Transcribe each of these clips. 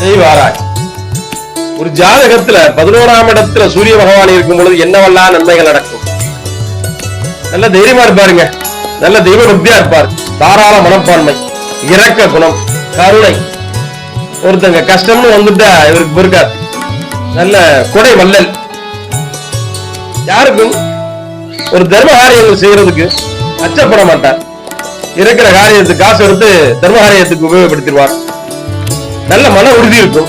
செய்வாராய். ஒரு ஜாதகத்துல பதினோராம் இடத்துல சூரிய பகவான் இருக்கும் பொழுது என்னவெல்லாம் நன்மைகள் நடக்கும்? நல்ல தைரியமா இருப்பாருங்க. நல்ல தெய்வ பக்தியா இருப்பார். தாராள மனப்பான்மை இறக்க குணம் கருணை. ஒருத்தங்க கஷ்டம்னு வந்துட்டா இவருக்கு பொறுக்காது. நல்ல கொடை வல்லல் யாருக்கும் ஒரு தர்ம காரியங்கள் செய்யறதுக்கு அச்சப்பட மாட்டார். இருக்கிற காரியத்துக்கு காசு எடுத்து தர்ம காரியத்துக்கு உபயோகப்படுத்திடுவார். நல்ல மன உறுதி இருக்கும்.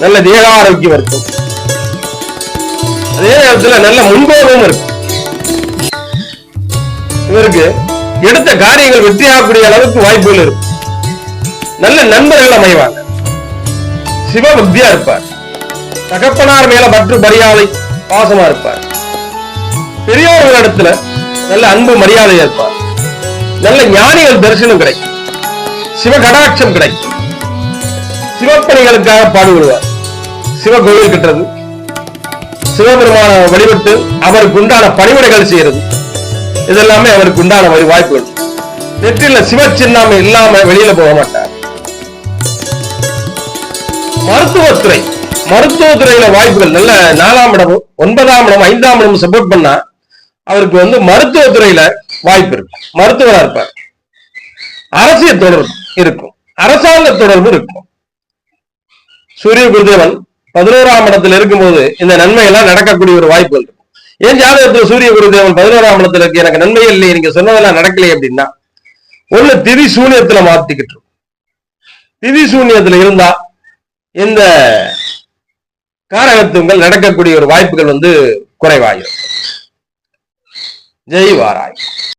நல்ல தேக ஆரோக்கியம் இருக்கும். அதே நேரத்துல நல்ல முன்போதும் இருக்கும். இவருக்கு எடுத்த காரியங்கள் வெற்றியாகக்கூடிய அளவுக்கு வாய்ப்புகள் இருக்கும். நல்ல நண்பர்கள் அமைவாங்க. சிவபக்தியா இருப்பார். தகப்பனார் மேல மற்றும் மரியாதை பாசமா இருப்பார். பெரியோர்கள் இடத்துல நல்ல அன்பு மரியாதை இருப்பார் நல்ல ஞானிகள் தரிசனம் கிடைக்கும். சிவ கடாட்சம் கிடைக்கும். சிவப்பணிகளுக்காக பாடுபடுவார். சிவ கோவில் கட்டுறது. சிவபெருமான வழிபட்டு அவருக்கு உண்டான பணிவிடைகள் செய்யறது. இதெல்லாமே அவருக்கு உண்டான வழி வாய்ப்புகள். நெற்றில சின்னம் இல்லாம வெளியில போக மாட்டார். மருத்துவத்துறை. மருத்துவத்துறையில வாய்ப்புகள் நல்ல நாலாம் இடமும் ஒன்பதாம் இடம் ஐந்தாம் இடம் சப்போர்ட் பண்ணா அவருக்கு வந்து மருத்துவத்துறையில வாய்ப்பு இருக்கும். மருத்துவரா இருப்பார். அரசியல் தொடர்பு இருக்கும். அரசாங்க தொடர்பு இருக்கும். சூரிய குருதேவன் பதினோராம் இடத்துல இருக்கும்போது இந்த நன்மை எல்லாம் நடக்கக்கூடிய ஒரு வாய்ப்புகள் இருக்கும் ஏன் ஜாதகத்துல சூரிய குருதேவன் பதினோராம் இடத்துல இருக்கு? எனக்கு நன்மை இல்லை நீங்க சொன்னதெல்லாம் நடக்கலையே அப்படின்னா ஒண்ணு திதி சூன்யத்துல மாத்திக்கிட்டு இருக்கும். திதி சூன்யத்துல இருந்தா இந்த காரகத்துவங்கள் நடக்கக்கூடிய ஒரு வாய்ப்புகள் வந்து குறைவாயிரும். ஜெய் வாராய்.